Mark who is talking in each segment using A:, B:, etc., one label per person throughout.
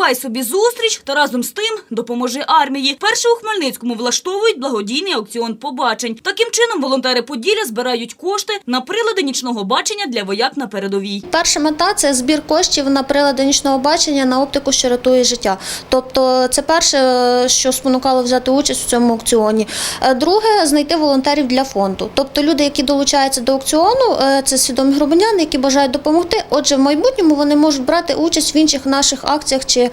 A: Придбай собі зустріч та разом з тим допоможи армії. Перше у Хмельницькому влаштовують благодійний аукціон побачень. Таким чином волонтери Поділля збирають кошти на прилади нічного бачення для вояк на передовій.
B: Перша мета це збір коштів на прилади нічного бачення на оптику, що рятує життя. Тобто, це перше, що спонукало взяти участь у цьому аукціоні. Е, Друге знайти волонтерів для фонду. Тобто люди, які долучаються до аукціону, е, це свідомі громадяни, які бажають допомогти. Отже, в майбутньому вони можуть брати участь в інших наших акціях чи е,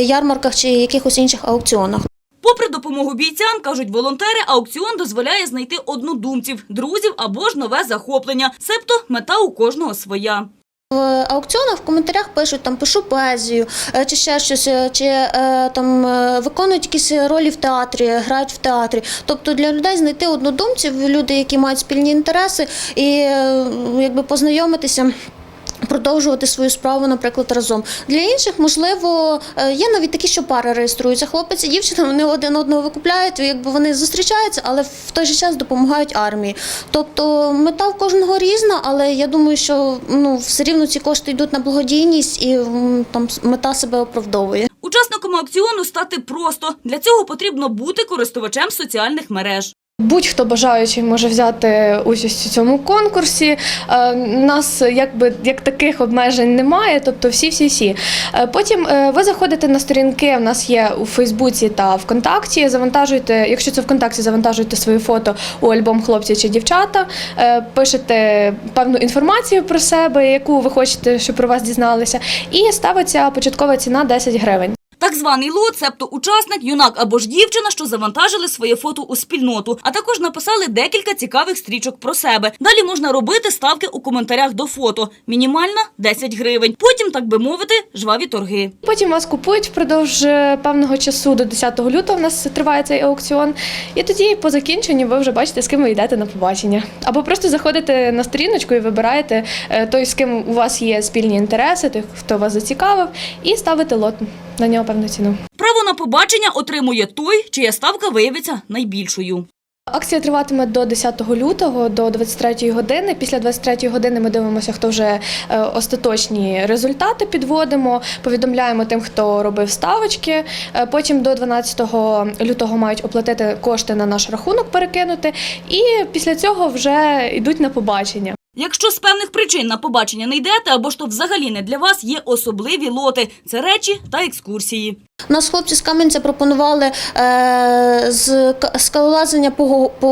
B: ярмарках, чи якихось інших аукціонах.
A: Попри допомогу бійцям, кажуть волонтери, аукціон дозволяє знайти однодумців, друзів або ж нове захоплення. Себто мета у кожного своя.
B: В аукціонах в коментарях пишуть там пишу поезію е, чи ще щось, е, чи е, там е, виконують якісь ролі в театрі, грають в театрі. Тобто для людей знайти однодумців, люди, які мають спільні інтереси, і е, якби познайомитися. Продовжувати свою справу, наприклад, разом для інших, можливо, е, є навіть такі, що пари реєструються. Хлопець і дівчина вони один одного викупляють, якби вони зустрічаються, але в той же час допомагають армії. Тобто мета в кожного різна, але я думаю, що ну все рівно ці кошти йдуть на благодійність і там мета себе оправдовує.
A: Учасником аукціону стати просто. Для цього потрібно бути користувачем соціальних мереж.
C: Будь-хто бажаючий може взяти участь у цьому конкурсі. Е, Нас якби як таких обмежень немає, тобто всі-всі-всі. Е, Потім е, ви заходите на сторінки. У нас є у Фейсбуці та ВКонтакті. Завантажуєте, якщо це ВКонтакті, завантажуєте свої фото у альбом хлопці чи дівчата, пишете певну інформацію про себе, яку ви хочете, щоб про вас дізналися, і ставиться початкова ціна 10 гривень.
A: Званий лот, себто учасник, юнак або ж дівчина, що завантажили своє фото у спільноту, а також написали декілька цікавих стрічок про себе. Далі можна робити ставки у коментарях до фото. Мінімальна 10 гривень. Потім, так би мовити, жваві торги.
C: Потім вас купують впродовж е, певного часу до 10 лютого. У нас триває цей аукціон. І тоді по закінченню ви вже бачите, з ким ви йдете на побачення. Або просто заходите на сторіночку і вибираєте е, той, з ким у вас є спільні інтереси, той, хто вас зацікавив, і ставите лот на нього певну ціну.
A: Право на побачення отримує той, чия ставка виявиться найбільшою.
C: Акція триватиме до 10 лютого, до 23 години. Після 23 години ми дивимося, хто вже е, остаточні результати підводимо. Повідомляємо тим, хто робив ставочки. Е, Потім до 12 лютого мають оплатити кошти на наш рахунок, перекинути. І після цього вже йдуть на побачення.
A: Якщо з певних причин на побачення не йдете, або ж то взагалі не для вас, є особливі лоти. Це речі та екскурсії.
B: Нас хлопці з Кам'янця пропонували е, з скалолазання по, по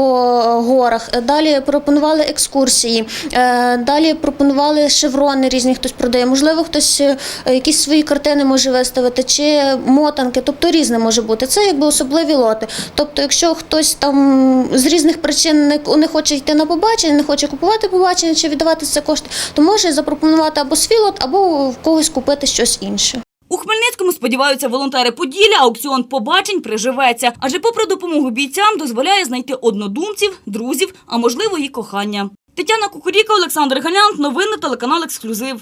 B: горах. Далі пропонували екскурсії. Е, далі пропонували шеврони різні, хтось продає. Можливо, хтось е, якісь свої картини може виставити, чи мотанки, тобто різне може бути. Це якби особливі лоти. Тобто, якщо хтось там з різних причин не, не хоче йти на побачення, не хоче купувати побачення чи віддавати це кошти, то може запропонувати або свій лот, або в когось купити щось інше.
A: У Хмельницькому сподіваються волонтери Поділля, аукціон побачень приживеться. Адже попри допомогу бійцям дозволяє знайти однодумців, друзів, а можливо і кохання. Тетяна Кукуріка, Олександр Галян. Новини телеканал Ексклюзив.